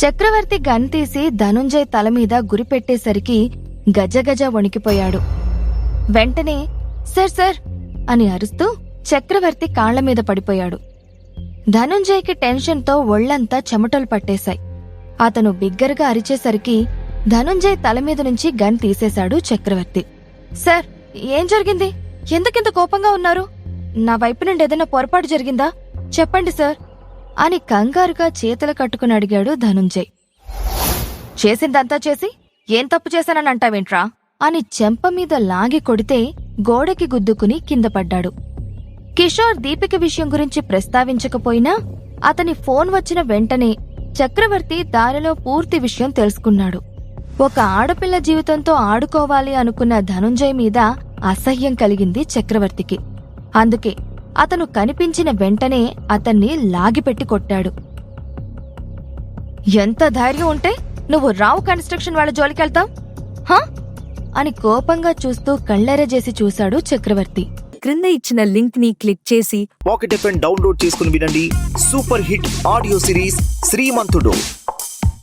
చక్రవర్తి gun తీసి ధనుంజయ్ తల మీద గురిపెట్టేసరికి గజగజ వణికిపోయాడు. వెంటనే సర్ సర్ అని అరుస్తూ చక్రవర్తి కాళ్ళ మీద పడిపోయాడు. ధనుంజయ్కి టెన్షన్తో ఒళ్ళంతా చెమటలు పట్టేశాయి. అతను బిగ్గరగా అరిచేసరికి ధనుంజయ్ తల మీద నుంచి గన్ తీసేశాడు చక్రవర్తి. సార్ ఏం జరిగింది? ఎందుకింత కోపంగా ఉన్నారు? నా వైపు నుండి ఏదైనా పొరపాటు జరిగిందా? చెప్పండి సార్. అని కంగారుగా చేతులు కట్టుకుని అడిగాడు ధనుంజయ్. చేసిందంతా చేసి ఏం తప్పు చేశానని అంటావేంట్రా? అని చెంప మీద లాగి కొడితే గోడకి గుద్దుకుని కింద పడ్డాడు. కిషోర్ దీపిక విషయం గురించి ప్రస్తావించకపోయినా అతని ఫోన్ వచ్చిన వెంటనే చక్రవర్తి దారిలో పూర్తి విషయం తెలుసుకున్నాడు. ఒక ఆడపిల్ల జీవితంతో ఆడుకోవాలి అనుకున్న ధనుంజయ్ మీద అసహ్యం కలిగింది చక్రవర్తికి. అందుకే అతను కనిపించిన వెంటనే అతన్ని లాగిపెట్టి కొట్టాడు. ఎంత ధైర్యం ఉంటే నువ్వు రావు కన్స్ట్రక్షన్ వాళ్ళ జోలికెళ్తావ్? హా? అని కోపంగా చూస్తూ కళ్ళెరజేసి చూశాడు చక్రవర్తి. క్రింద ఇచ్చిన లింక్ని క్లిక్ చేసి పాకెట్ ఎఫ్ డౌన్లోడ్ చేసుకుని వినండి. Super hit audio series Srimanthudu.